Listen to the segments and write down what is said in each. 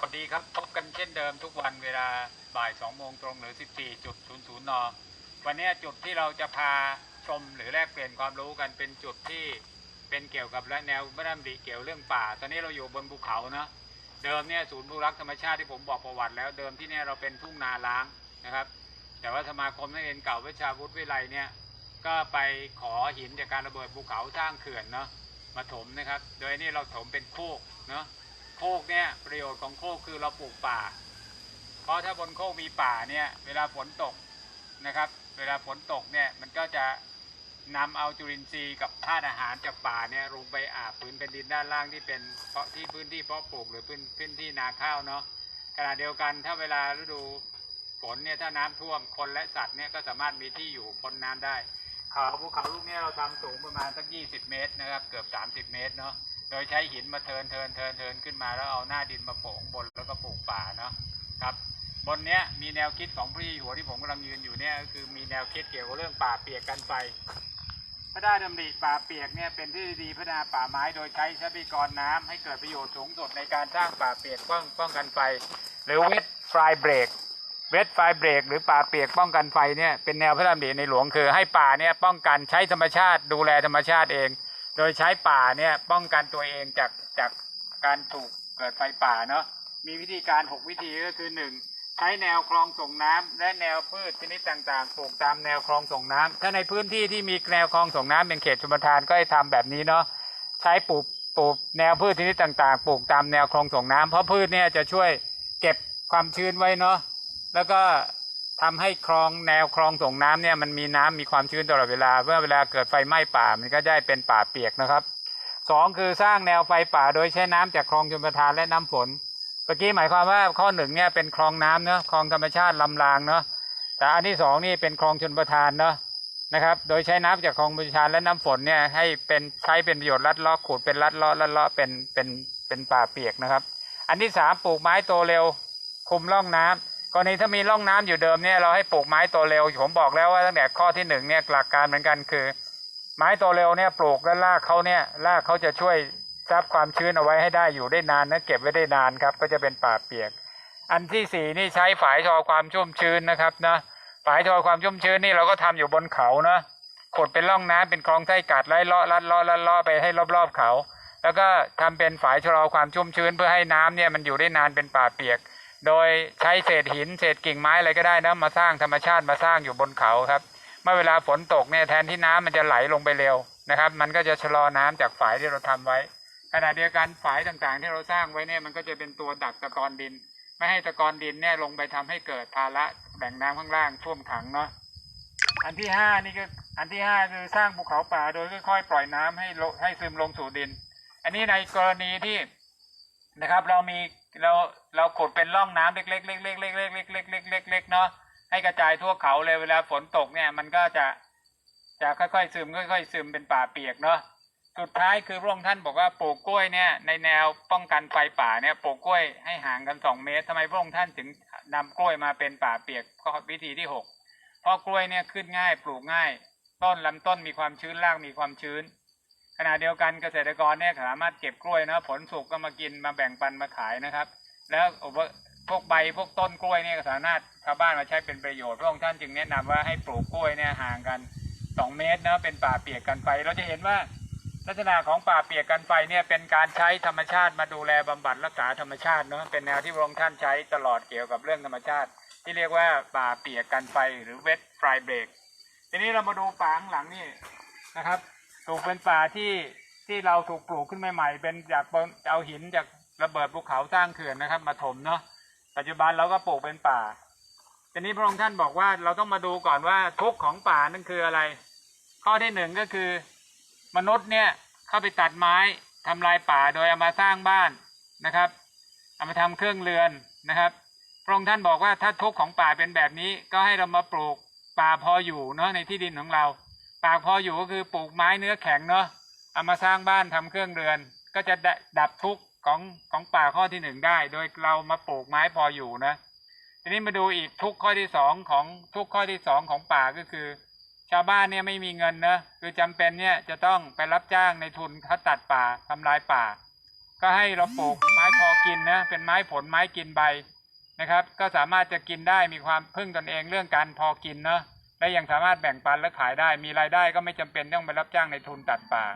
สวัสดีครับพบกันเช่นเดิมทุกวันเวลาบ่าย2โมงตรงหรือ 14.00 น วันนี้จุดที่เราจะพาชมหรือแลกเปลี่ยนความรู้กันเป็นจุดที่เป็นเกี่ยวกับและแนวพระดำริเกี่ยวเรื่องป่า ตอนนี้เราอยู่บนภูเขาเนาะเดิมเนี่ยศูนย์ผู้รักธรรมชาติที่ผมบอกประวัติ แล้วเดิมที่เนี่ยเราเป็นทุ่งนาล้างนะครับ แต่ว่าสมาคมนักเรียนเก่าวิชาวุฒิวิไลเนี่ยก็ไปขอหินจากการระเบิดภูเขาสร้างเขื่อนเนาะมาถมนะครับ โดยนี่เราถมเป็นโคกเนาะ โคกเนี่ยประโยชน์ของโคกคือเราปลูกป่า เพราะถ้าบนโคกมีป่าเนี่ยเวลาฝนตกนะครับ เวลาฝนตกเนี่ยมันก็จะนำเอาจุลินทรีย์กับธาตุอาหารจากป่าเนี่ยลงไปอาบพื้นเป็นดินด้านล่างที่เป็นเพาะที่พื้นที่เพาะปลูกหรือพื้นพื้นที่นาข้าวเนาะขณะเดียวกันถ้าเวลาฤดูฝนเนี่ยถ้าน้ำท่วมคนและสัตว์เนี่ยก็สามารถมีที่อยู่พ้นน้ำได้เขาภูเขาลูกนี้เราทำสูงประมาณสัก 20 เมตรนะครับ เกือบ 30 เมตรเนาะ โดยใช้หินมาเทินเทินเทินเทินขึ้นมาแล้วเอาหน้าดินมาโปะข้างบนแล้วก็ปลูกป่าเนาะครับ บนเนี้ยมีแนวคิดของพี่หัวที่ผมกำลังยืนอยู่เนี่ยก็คือมีแนวคิดเกี่ยวกับเรื่องป่าเปียกกันไฟพระราชดำริป่าเปียกเนี่ยเป็นที่ดีพัฒนาป่าไม้โดยใช้ทรัพยากรน้ำให้เกิดประโยชน์สูงสุดในการสร้างป่าเปียกป้องป้องกันไฟ หรือเวทไฟเบรกเวทไฟเบรกหรือป่าเปียกป้องกันไฟเนี่ยเป็นแนวพระราชดำริในหลวงคือ ให้ป่าเนี่ยป้องกันใช้ธรรมชาติดูแลธรรมชาติเอง โดยใช้ป่าเนี่ยป้องกันตัวเองจากจากการถูกเกิดไฟป่าเนาะมีวิธีการ 6 วิธีก็คือ 1 ใช้แนวคลองส่งน้ำและแนวพืชชนิดต่างๆปลูกตามแนวคลองส่งน้ำถ้าในพื้นที่ที่มีแนวคลองส่งน้ำเป็นเขตชลประทานก็ให้ทำแบบนี้เนาะใช้ปลูกปลูกแนวพืชชนิดต่างๆปลูกตามแนวคลองส่งน้ำเพราะพืชเนี่ยจะช่วยเก็บความชื้นไว้เนาะแล้วก็ ทำให้คลองแนวคลองส่งน้ำเนี่ยมันมีน้ำมีความชื้นตลอดเวลาเมื่อเวลาเกิดไฟไหม้ป่ามันก็ได้เป็นป่าเปียกนะครับสองคือสร้างแนวไฟป่าโดยใช้น้ำจากคลองชลประทานและน้ำฝนเมื่อกี้หมายความว่าข้อหนึ่งเนี่ยเป็นคลองน้ำเนาะคลองธรรมชาติลำรางเนาะแต่อันที่สองนี่เป็นคลองชนประทานเนาะนะครับ โดยใช้น้ำจากคลองประทานและน้ำฝนเนี่ยให้เป็นใช้เป็นประโยชน์ลัดเลาะขูดเป็นลัดเลาะลัดเลาะเป็นเป็นเป็นป่าเปียกนะครับ อันที่สามปลูกไม้โตเร็วคุมร่องน้ำ กรณีถ้ามีร่องน้ำอยู่เดิมเนี่ยเราให้ปลูกไม้โตเร็วผมบอกแล้วว่าตั้งแต่ข้อที่หนึ่งเนี่ยหลักการเหมือนกันคือ ไม้โตเร็วเนี่ยปลูกแล้วรากเขาเนี่ยรากเขาจะช่วยซับความชื้นเอาไว้ให้ได้อยู่ได้นานนะเก็บไว้ได้นานครับ ก็จะเป็นป่าเปียก อันที่สี่นี่ใช้ฝายทอความชุ่มชื้นนะครับนะฝายทอความชุ่มชื้นนี่เราก็ทำอยู่บนเขานะขุดเป็นร่องน้ำเป็นคลองไส้กัดไล่เลาะลัดเลาะลัดเลาะไปให้รอบๆเขา แล้วก็ทำเป็นฝายชะลอความชุ่มชื้นเพื่อให้น้ำเนี่ยมันอยู่ได้นานเป็นป่าเปียก โดยใช้เศษหินเศษกิ่งไม้อะไรก็ได้นะมาสร้างธรรมชาติมาสร้างอยู่บนเขาครับ เมื่อเวลาฝนตกเนี่ยแทนที่น้ำมันจะไหลลงไปเร็วนะครับ มันก็จะชะลอน้ำจากฝายที่เราทำไว้ ขณะเดียวกันฝายต่างๆ ที่เราสร้างไว้เนี่ยมันก็จะเป็นตัวดักตะกอนดิน ไม่ให้ตะกอนดินเนี่ยลงไปทำให้เกิดภาระแบ่งน้ำข้างล่างท่วมขังเนาะอันที่ห้านี่ก็อันที่ห้าคือสร้างภูเขาป่าโดยค่อยๆปล่อยน้ำให้ลให้ซึมลงสู่ดิน อันนี้ในกรณีที่ นะครับ เรามีเราเราขุดเป็นร่องน้ำเล็กๆเล็กๆเล็กๆเล็กๆเล็กๆเล็กๆเล็กๆเนาะให้กระจายทั่วเขาเลยเวลาฝนตกเนี่ยมันก็จะจะค่อยๆซึมค่อย ๆ ซึมเป็นป่าเปียกเนาะสุดท้ายคือพระองค์ท่านบอกว่าปลูกกล้วยเนี่ยในแนวป้องกันไฟป่าเนี่ยปลูกกล้วยให้ห่างกันสองเมตรทำไมพระองค์ท่านถึงนำกล้วยมาเป็นป่าเปียกข้อวิธีที่หกเพราะกล้วยเนี่ยขึ้นง่ายปลูกง่าย ต้นลำต้นมีความชื้นรากมีความชื้น ขณะเดียวกันเกษตรกรเนี่ยสามารถเก็บกล้วยนะผลสุกก็มากินมาแบ่งปันมาขายนะครับ แล้วพวกใบพวกต้นกล้วยเนี่ยสามารถชาวบ้านมาใช้เป็นประโยชน์พระองค์ท่านจึงแนะนำว่าให้ปลูกกล้วยเนี่ยห่างกันสองเมตรนะเป็นป่าเปียกกันไฟเราจะเห็นว่าลักษณะของป่าเปียกกันไฟเนี่ยเป็นการใช้ธรรมชาติมาดูแลบำบัดรักษาธรรมชาติเนาะเป็นแนวที่พระองค์ท่านใช้ตลอดเกี่ยวกับเรื่องธรรมชาติ ที่เรียกว่าป่าเปียกกันไฟหรือเวทไฟเบรกทีนี้เรามาดูป่าข้างหลังนี่นะครับ ถูกเป็นป่าที่ที่เราถูกปลูกขึ้นใหม่ๆเป็นจากเอาหินจากระเบิดภูเขาสร้างเขื่อนนะครับ มาถมเนาะปัจจุบันเราก็ปลูกเป็นป่าทีนี้พระองค์ท่านบอกว่าเราต้องมาดูก่อนว่าทุกข์ของป่านั่นคืออะไร ข้อที่หนึ่งก็คือ มนุษย์เนี่ยเข้าไปตัดไม้ทำลายป่าโดยเอามาสร้างบ้านนะครับเอามาทำเครื่องเรือนนะครับ พระองค์ท่านบอกว่าถ้าทุกข์ของป่าเป็นแบบนี้ ก็ให้เรามาปลูกป่าพออยู่เนาะในที่ดินของเรา ป่าพออยู่ก็คือปลูกไม้เนื้อแข็งเนาะเอามาสร้างบ้านทำเครื่องเรือน ก็จะดดับทุกข์ของของป่าข้อที่หนึ่งได้ โดยเรามาปลูกไม้พออยู่นะ ทีนี้มาดูอีกทุกข้อที่สองของทุกข้อที่สองของป่าก็คือ ชาวบ้านเนี่ยไม่มีเงินนะคือจำเป็นเนี่ยจะต้องไปรับจ้างในทุนเขาตัดป่าทำลายป่า ก็ให้เราปลูกไม้พอกินนะเป็นไม้ผลไม้กินใบนะครับ ก็สามารถจะกินได้มีความพึ่งตนเองเรื่องการพอกินเนาะ และยังสามารถแบ่งปันและขายได้ มีรายได้ก็ไม่จำเป็นต้องไปรับจ้างในทุนตัดป่า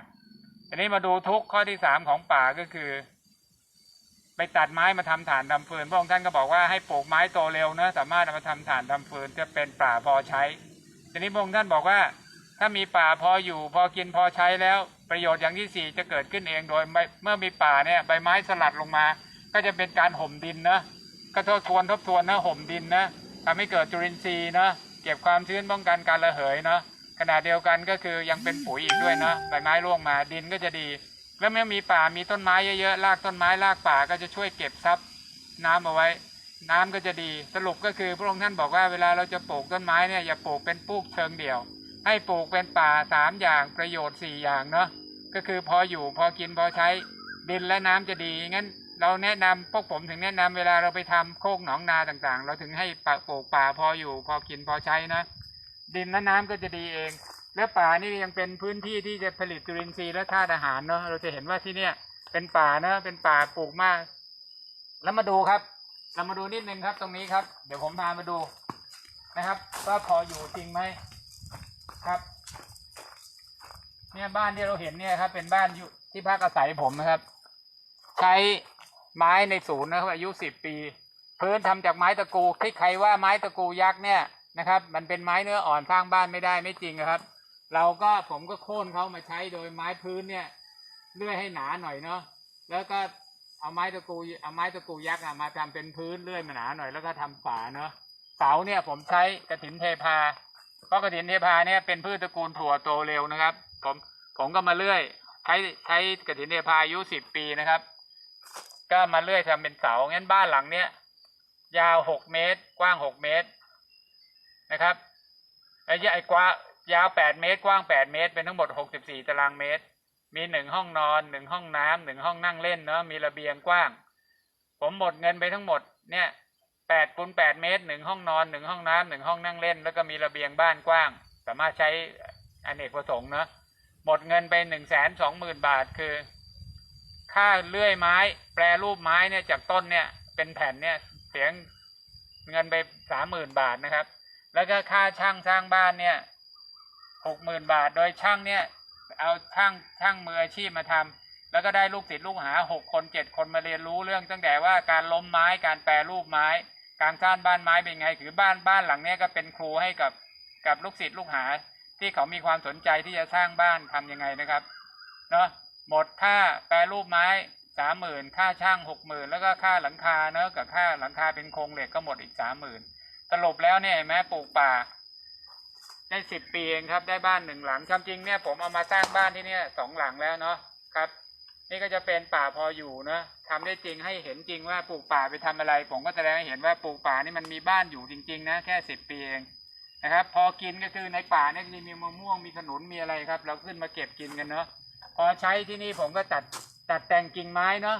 ทีนี้มาดูทุกข้อที่สามของป่าก็คือ ไปตัดไม้มาทำฐานทำฟืนพระองค์ท่านก็บอกว่าให้ปลูกไม้โตเร็วนะสามารถเอามาทำฐานทำฟืนจะเป็นป่าพอใช้ทีนี้พระองค์ท่านบอกว่า ถ้ามีป่าพออยู่พอกินพอใช้แล้ว ประโยชน์อย่างที่สี่จะเกิดขึ้นเองโดยเมื่อมีป่าเนี่ยใบไม้สลัดลงมา ก็จะเป็นการห่มดินนะก็ทบทวนทบทวนนะห่มดินนะทำให้เกิดจุลินทรีย์นะ เก็บความชื้นป้องกันการระเหยเนาะขณะเดียวกันก็คือยังเป็นปุ๋ยอีกด้วยนะใบไม้ร่วงมาดินก็จะดี แล้วเมื่อมีป่ามีต้นไม้เยอะๆรากต้นไม้รากป่าก็จะช่วยเก็บซับน้ำเอาไว้ น้ำก็จะดีสรุปก็คือพระองค์ท่านบอกว่าเวลาเราจะปลูกต้นไม้เนี่ยอย่าปลูกเป็นปูกเชิงเดี่ยว ให้ปลูกเป็นป่าสามอย่างประโยชน์สี่อย่างเนาะก็คือพออยู่พอกินพอใช้ดินและน้ำจะดีงั้น เราแนะนำพวกผมถึงแนะนำเวลาเราไปทำโคกหนองนาต่างๆ เราถึงให้ปลูกป่าพออยู่พอกินพอใช้นะดินและน้ำก็จะดีเอง และป่านี่ยังเป็นพื้นที่ที่จะผลิตจุลินทรีย์และธาตุอาหารเนาะเราจะเห็นว่าที่เนี่ย เป็นป่านะเป็นป่าปลูกมาก แล้วมาดูครับ เรามาดูนิดนึงครับ ตรงนี้ครับ เดี๋ยวผมพามาดูนะครับ ว่าพออยู่จริงไหมครับ เนี่ยบ้านที่เราเห็นเนี่ยครับ เป็นบ้านอยู่ที่พักอาศัยผมนะครับ ใช้ ไม้ในศูนย์นะครับอายุสิบปี พื้นทำจากไม้ตะกูที่ใครว่าไม้ตะกูยักษ์เนี่ยนะครับ มันเป็นไม้เนื้ออ่อนสร้างบ้านไม่ได้ไม่จริงครับ เราก็ผมก็โค่นเขามาใช้โดยไม้พื้นเนี่ยเลื่อยให้หนาหน่อยเนาะแล้วก็เอาไม้ตะกูเอาไม้ตะกูยักษ์อะมาทำเป็นพื้นเลื่อยมาหนาหน่อยแล้วก็ทำฝาเนาะเสาเนี่ยผมใช้กระถินเทพาเพราะกระถินเทพาเนี่ยเป็นพืชตระกูลถั่วโตเร็วนะครับ ผมผมก็มาเลื่อยใช้ใช้กระถินเทพาอายุสิบปีนะครับ ก็มาเลื่อยทำเป็นเสางั้นบ้านหลังเนี้ยยาวหกเมตร กว้างหกเมตรนะครับไอ้ไอ้กว้างยาวแปดเมตร กว้างแปดเมตร เป็นทั้งหมดหกสิบสี่ตารางเมตร มีหนึ่งห้องนอนหนึ่งห้องน้ำหนึ่งห้องนั่งเล่นเนาะมีระเบียงกว้าง ผมหมดเงินไปทั้งหมดเนี่ยแปดคูณแปดเมตรหนึ่งห้องนอนหนึ่งห้องน้ำหนึ่งห้องนั่งเล่น แล้วก็มีระเบียงบ้านกว้าง สามารถใช้อเนกประสงค์เนาะหมดเงินไปหนึ่งแสนสองหมื่นบาทคือ ค่าเลื่อยไม้ แปรรูปไม้เนี่ยจากต้นเนี่ย เป็นแผ่นเนี่ยเสียงเงินไปสามหมื่นบาทนะครับ แล้วก็ค่าช่างสร้างบ้านเนี่ยหกหมื่นบาท โดยช่างเนี่ย เอาช่างช่างมืออาชีพมาทำแล้วก็ได้ลูกศิษย์ลูกหาหกคนเจ็ดคนมาเรียนรู้เรื่องตั้งแต่ว่าการล้มไม้การแปรรูปไม้ การสร้างบ้านไม้เป็นไงคือบ้านบ้านหลังเนี้ยก็เป็นครูให้กับกับลูกศิษย์ลูกหา ที่เขามีความสนใจที่จะสร้างบ้านทำยังไงนะครับ เนาะ หมดค่าแปรรูปไม้สามหมื่นค่าช่างหกหมื่นแล้วก็ค่าหลังคาเนอะกับค่าหลังคาเป็นโครงเหล็กก็หมดอีกสามหมื่นสรุปแล้วเนี่ยเห็นไหมปลูกป่า ได้สิบปีเองครับได้บ้านหนึ่งหลังความจริงเนี่ยผมเอามาสร้างบ้านที่เนี่ยสองหลังแล้วเนาะครับ นี่ก็จะเป็นป่าพออยู่นะทำได้จริงให้เห็นจริงว่าปลูกป่าไปทำอะไร ผมก็แสดงให้เห็นว่าปลูกป่านี่มันมีบ้านอยู่จริง ๆ นะ แค่สิบปีเองนะครับ พอกินก็คือในป่าเนี่ยมีมะม่วงมีขนุนมีอะไรครับ เราขึ้นมาเก็บกินกันเนาะ พอใช้ที่นี่ผมก็ตัดตัดแต่งกิ่งไม้เนาะ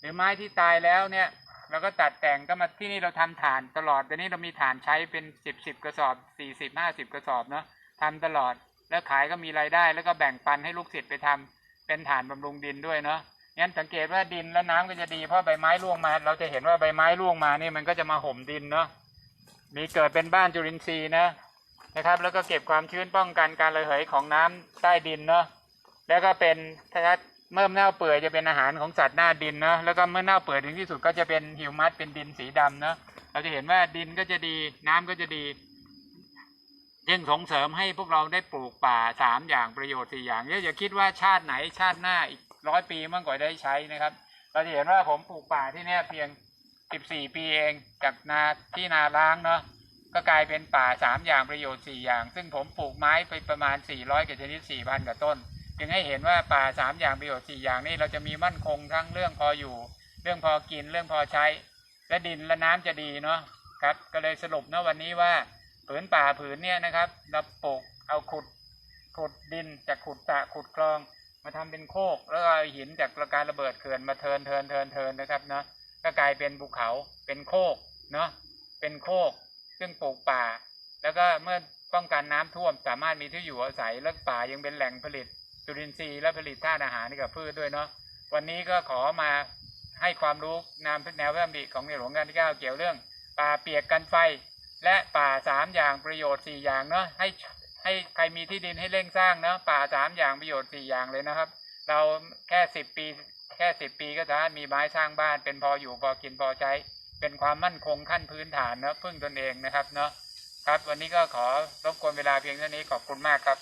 หรือไม้ที่ตายแล้วเนี่ยเราก็ตัดแต่งก็มาที่นี่เราทำฐานตลอดตอนนี้เรามีฐานใช้เป็นสิบสิบกระสอบสี่สิบห้าสิบกระสอบเนาะทำตลอดแล้วขายก็มีรายได้ แล้วก็แบ่งปันให้ลูกศิษย์ไปทำเป็นฐานบำรุงดินด้วยเนาะงั้นสังเกตว่าดินและน้ำก็จะดีเพราะใบไม้ร่วงมา เราจะเห็นว่าใบไม้ร่วงมานี่มันก็จะมาห่มดินเนาะมีเกิดเป็นบ้านจุลินทรีย์นะนะครับ แล้วก็เก็บความชื้นป้องกันการระเหยของน้ำใต้ดินเนาะ แล้วก็เป็นถ้าเมื่อเน่าเปื่อยจะเป็นอาหารของสัตว์หน้าดินเนาะแล้วก็เมื่อเน่าเปื่อยถึงที่สุดก็จะเป็นฮิวมัสเป็นดินสีดำเนาะเราจะเห็นว่าดินก็จะดีน้ำก็จะดียิ่งส่งเสริมให้พวกเราได้ปลูกป่าสามอย่างประโยชน์สี่อย่างเนี่ยอย่าคิดว่าชาติไหนชาติหน้าอีกร้อยปีมั่งกว่าได้ใช้นะครับ เราจะเห็นว่าผมปลูกป่าที่เนี่ยเพียง14ปีเองจากนาที่นาล้างเนาะก็กลายเป็นป่า3อย่างประโยชน์4อย่าง ซึ่งผมปลูกไม้ไปประมาณ400กว่าชนิด4,000กว่าต้น จึงให้เห็นว่าป่า3อย่างประโยชน์4อย่างนี้เราจะมีมั่นคงทั้งเรื่องพออยู่ เรื่องพอกินเรื่องพอใช้ และดินและน้ำจะดีเนาะครับ ก็เลยสรุปนะวันนี้ว่าผืนป่าผืนเนี่ยนะครับเราปลูกเอาขุดขุดดินจากขุดสระขุดคลอง มาทำเป็นโคก แล้วเอาหินจากการระเบิดเขื่อนมาเทินเทินเทินเทินนะครับเนาะก็กลายเป็นภูเขาเป็นโคกเนาะเป็นโคกซึ่งปลูกป่า แล้วก็เมื่อป้องกันน้ำท่วมสามารถมีที่อยู่อาศัยและป่ายังเป็นแหล่งผลิต จุลินทรีย์และผลิตธาตุอาหารให้กับพืชด้วยเนาะวันนี้ก็ขอมาให้ความรู้นามแนวพระดำริของในหลวงกาลที่เก้าเกี่ยวเรื่อง ป่าเปียกกันไฟ และป่าสามอย่างประโยชน์สี่อย่างเนาะให้ให้ใครมีที่ดินให้เร่งสร้างเนาะป่าสามอย่างประโยชน์สี่อย่างเลยนะครับ เราแค่สิบปีแค่สิบปีก็สามารถมีไม้สร้างบ้านเป็นพออยู่พอกินพอใช้ เป็นความมั่นคงขั้นพื้นฐานเนาะพึ่งตนเองนะครับเนาะครับ วันนี้ก็ขอรบกวนเวลาเพียงเท่านี้ขอบคุณมากครับ